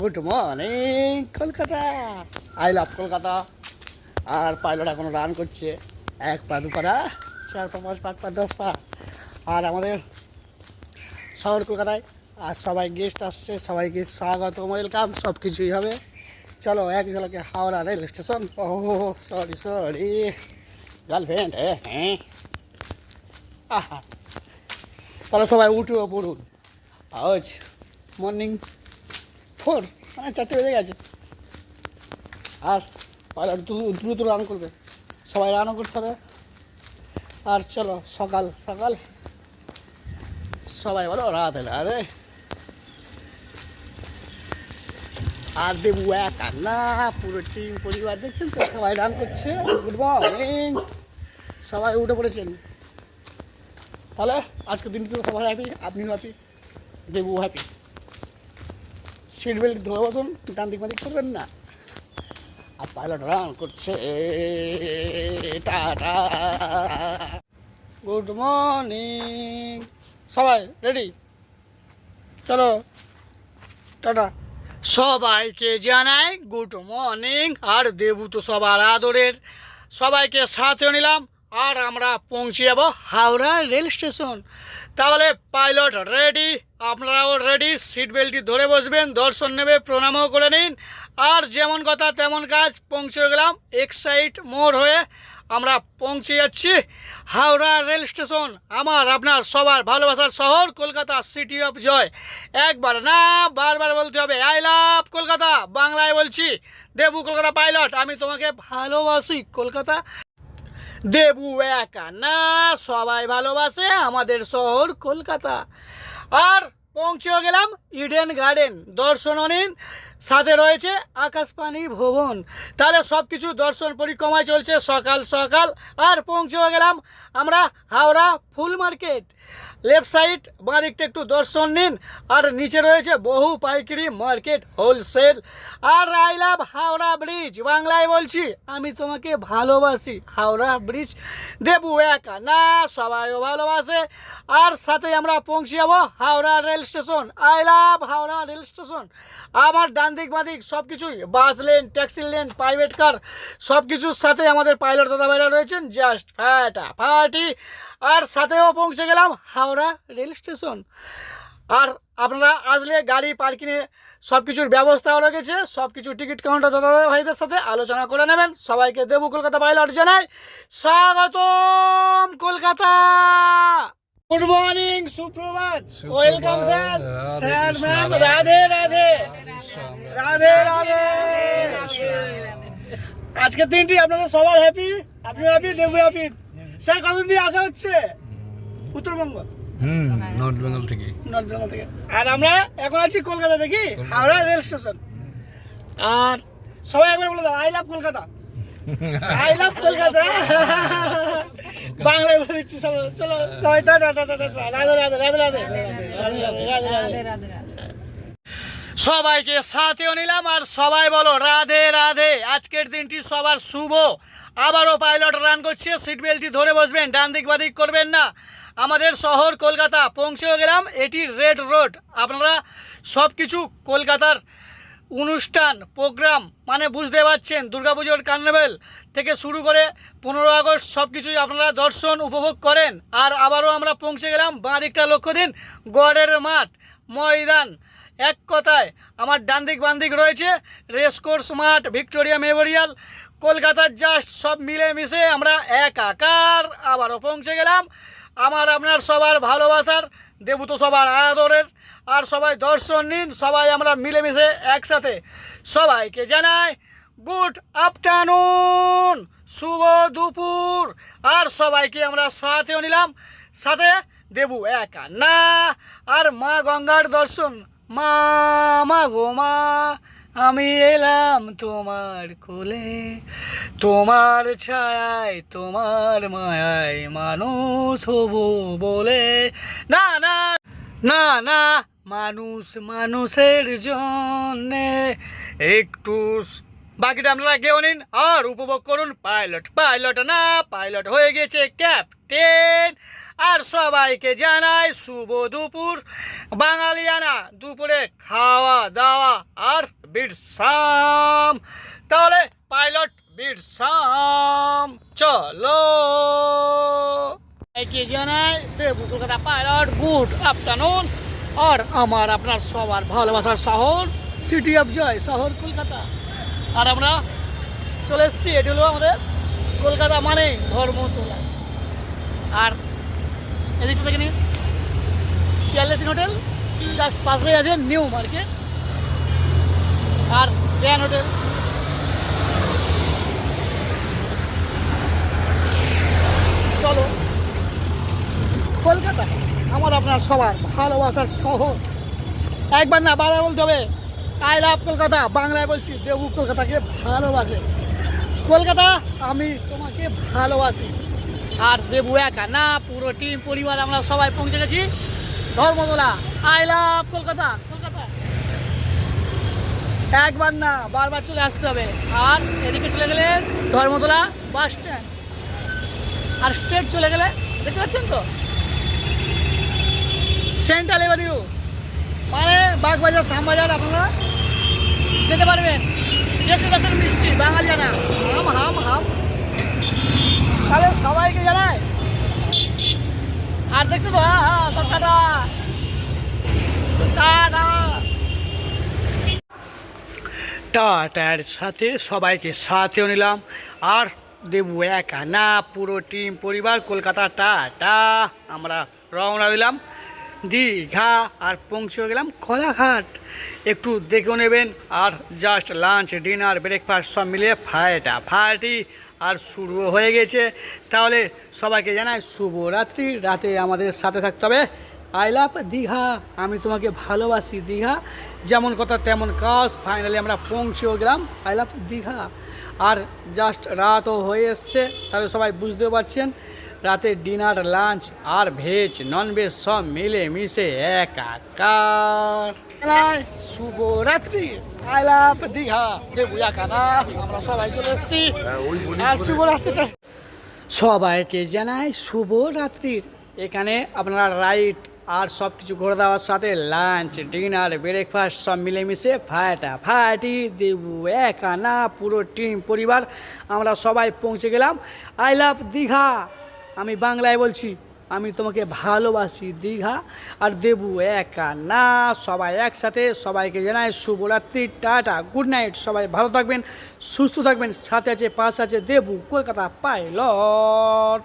Good morning Kolkata I love Kolkata R pilot এখন run করছে। এক পা, দু পারা চার পা, পাঁচ পাঁচ পা, দশ পা। আর আমাদের শহর কলকাতায় আর সবাই গেস্ট আসছে, সবাইকে স্বাগত ওয়েলকাম সব কিছুই হবে। চলো, এক ঝলকে হাওড়া রেল স্টেশন ও সরি সরি গার্লফ্রেন্ড হ্যাঁ হ্যাঁ। আহা। তাহলে সবাই উঠে, পড়ুন। আজ মর্নিং ফোর মানে চারটে বেজে গেছে। আর পাইলট দ্রুত রান করবে। সবাই রানও করতে হবে। আর চলো, সকাল সকাল। সবাই বলো, রাত এলে আরে। আর দেবু একা না, পুরো টিম পরিবার দেখছেন তো? সবাই রান করছে। গুড মর্নিং সবাই উঠে পড়েছেন। তাহলে আজকে দিনটি তো সবাই হ্যাপি আপনিও happy Debu happy seat belt ধরে বসুন, ডান দিক বাদিক করবেন না। আর পাইলট রান করছে। Ta ta. Good morning. সবাই রেডি? চলো। Ta ta. সবাইকে জানাই গুড মর্নিং। আর দেবু তো সবার আদরের। সবাইকে সাথে নিলাম। আর আমরা পৌঁছে যাব হাওড়া রেল স্টেশন। তাহলে পাইলট রেডি, আপনারাও রেডি, সিট বেল্টটি ধরে বসবেন, দর্শন নেবে, প্রণামও করে নিন। আর যেমন কথা তেমন কাজ, পৌঁছে গেলাম এক সাইড মোড় হয়ে আমরা পৌঁছে যাচ্ছি হাওড়া রেল স্টেশন। আমার, আপনার সবার ভালোবাসার শহর, কলকাতা সিটি অফ জয়। একবার না, বারবার বলতে হবে, আই লাভ কলকাতা, বাংলায় বলছি, দেবু কলকাতা পাইলট, আমি তোমাকে ভালোবাসি কলকাতা। দেবু একা না, সবাই ভালোবাসে আমাদের শহর কলকাতা। আর পৌঁছেও গেলাম ইডেন গার্ডেন দর্শন নিন সাথে রয়েছে আকাশপানি ভবন। তাহলে সব কিছু দর্শন পরিক্রমায় চলছে সকাল সকাল। আর পৌঁছেও গেলাম আমরা হাওড়া ফুল মার্কেট। লেফট সাইড বাঁ দিকটা একটু দর্শন নিন। আর নিচে রয়েছে বহু পাইকারি মার্কেট হোলসেল। আর আই লাভ হাওড়া ব্রিজ, বাংলায় বলছি, আমি তোমাকে ভালোবাসি হাওড়া ব্রিজ। দেবু একা না, সবাইও ভালোবাসে। আর সাথে আমরা পৌঁছে যাব Howrah rail station. I love Howrah rail station. আমার ডান দিক বাঁ দিক সব কিছুই bus lane, taxi lane, private car সব কিছুর সাথে আমাদের পাইলট দাদা ভাইরা রয়েছেন জাস্ট ফ্যাটা ফাটি। আর সাথেও পৌঁছে গেলাম হাওড়া রেল স্টেশন। আর আপনারা আসলে গাড়ি পার্কিংয়ে সব কিছুর ব্যবস্থাও রেখেছে সব কিছু টিকিট কাউন্টার দাদা ভাইদের সাথে আলোচনা করে নেবেন। সবাইকে দেবু কলকাতা পাইলট জানাই স্বাগতম কলকাতা! গুড মর্নিং সুপ্রভাত। Welcome sir sir ma'am Radhe Radhe. Radhe Radhe Radhe. আজকের দিনটি আপনাদের সবার হ্যাপি আপনি হ্যাপি দেবু হ্যাপি স্যার কতদিন দিয়ে আসা হচ্ছে? উত্তরবঙ্গ হুম নর্থ বেঙ্গল থেকে নর্থ বেঙ্গল থেকে আর আমরা এখন আছি কলকাতা থেকে হাওড়া রেল স্টেশন আর সবাই একবার বলে দাও I love Kolkata I love Kolkata বাংলায় বলে দিচ্ছি সবাই চলো সবাই ta ta ta ta ta ta Radhe Radhe Radhe Radhe Radhe Radhe সবাইকে সাথেও নিলাম আর সবাই বলো রাধে রাধে আজকের দিনটি সবার শুভ আবারও পাইলট রান করছে সিট বেল্টটি ধরে বসবেন ডান দিক বাদিক করবেন না আমাদের শহর কলকাতা, পৌঁছেও গেলাম। এটি রেড রোড আপনারা সব কিছু কলকাতার অনুষ্ঠান, প্রোগ্রাম মানে বুঝতে পারছেন, দুর্গাপুজোর কার্নিভেল থেকে শুরু করে পনেরো আগস্ট সব কিছুই আপনারা দর্শন উপভোগ করেন। আর আবারও আমরা পৌঁছে গেলাম বাঁ দিকটা লক্ষ্য দিন, গড়ের মাঠ, ময়দান। এক কথায় আমার ডান দিক বান দিক রয়েছে রেসকোর্স মাঠ ভিক্টোরিয়া মেমোরিয়াল কলকাতার জাস্ট সব মিলে মিশে আমরা এক আকার আবারও পৌঁছে গেলাম। আমার আপনার সবার ভালোবাসার দেবু তো সবার আদরের, আর সবাই দর্শন নিন, সবাই আমরা মিলেমিশে একসাথে। সবাইকে জানাই গুড আফটারনুন শুভ দুপুর। আর সবাইকে আমরা সাথেও নিলাম, সাথে দেবু একা না, আর মা গঙ্গার দর্শন। মা মা গো মা। আমি এলাম তোমার কোলে, তোমার ছায়ায়, তোমার মায়ায় মানুষ হব বলে। না না না না, মানুষ মানুষের জন্যে একটু বাকিটা আপনারা কেউ নিন আর উপভোগ করুন। পাইলট পাইলট না পাইলট হয়ে গেছে ক্যাপ্টেন আর সবাইকে জানাই শুভ দুপুর। বাঙালিয়ানা, দুপুরে খাওয়া দাওয়া আর বিরসাম। তাহলে পাইলট বিশ্রাম চলো। সবাইকে জানাই, Debu Kolkata pilot, good afternoon. আর আমার আপনার সবার ভালোবাসার শহর, সিটি অফ জয় শহর কলকাতা। আর আমরা চলে এসেছি, এটি হলো আমাদের কলকাতা মানে ধর্মতলা। আর এদিকটা দেখে নিন। পিয়ারলেসিন হোটেল জাস্ট পাশেই আছে নিউ মার্কেট আর গ্র্যান্ড হোটেল। চলো, কলকাতা, আমার আপনার সবার ভালোবাসার শহর। একবার না, বারবার বলতে হবে আই লাভ কলকাতা, বাংলায় বলছি, দেবু কলকাতাকে ভালোবাসে। কলকাতা, আমি তোমাকে ভালোবাসি। আর দেবু একা। না, পুরো টিম পরিবার, আমরা সবাই পৌঁছে গেছি। Dharmatala, I love Kolkata Kolkata. একবার না, বারবার চলে আসতে হবে। আর এদিকে চলে গেলে ধর্মতলা বাস স্ট্যান্ড আর স্ট্রেট চলে গেলে, দেখতে পাচ্ছেন তো? সেন্ট্রাল এভানিউ মানে বাগবাজার, শ্যামবাজার, আপনারা যেতে পারবেন। দেশে দেশের মিষ্টি হাম হাম হাম। তাহলে সবাইকে জানাই। আর দেখছ তো হ্যাঁ হ্যাঁ সব টাটা টাটা টাটার সাথে সবাইকে সাথেও নিলাম। আর দেবু একা না, পুরো টিম পরিবার, কলকাতা, টাটা। আমরা রওনা দিলাম। দীঘা আর পৌঁছে গেলাম কলাঘাট। একটু দেখেও নেবেন আর জাস্ট লাঞ্চ ডিনার ব্রেকফাস্ট সব মিলিয়ে ফায়টা ফায়াটি আর শুরু হয়ে গেছে। তাহলে সবাইকে জানাই শুভরাত্রি। রাতে আমাদের সাথে থাকতে হবে আই লাভ দীঘা। আমি তোমাকে ভালোবাসি দীঘা। যেমন কথা তেমন কাজ। ফাইনালি আমরা পৌঁছেও গেলাম আই লাভ দীঘা। আর জাস্ট রাতও হয়ে এসছে। তাহলে সবাই বুঝতে পারছেন। রাতে ডিনার লাঞ্চ আর ভেজ নন ভেজ সব মিলে মিশে একাকার শুভরাত্রি। I love Digha. দেবু একানা আমরা সবাই চলে এসেছি। আর শুভরাত্রিটা। সবাইকে জানাই শুভ রাত্রির এখানে আপনারা রাইট আর সব কিছু করে দেওয়ার সাথে লাঞ্চ ডিনার ব্রেকফাস্ট সব মিলেমিশে ফাটা ফাটি দেবু একা না পুরো টিম পরিবার আমরা সবাই পৌঁছে গেলাম। I love Digha. আমি বাংলায় বলছি, আমি তোমাকে ভালোবাসি, দীঘা আর দেবু একা। না, সবাই একসাথে, সবাইকে জানাই শুভরাত্রি, টাটা, গুড নাইট, সবাই ভালো থাকবেন, সুস্থ থাকবেন, সাথে আছে, পাশে আছে দেবু, কলকাতা পাইলট।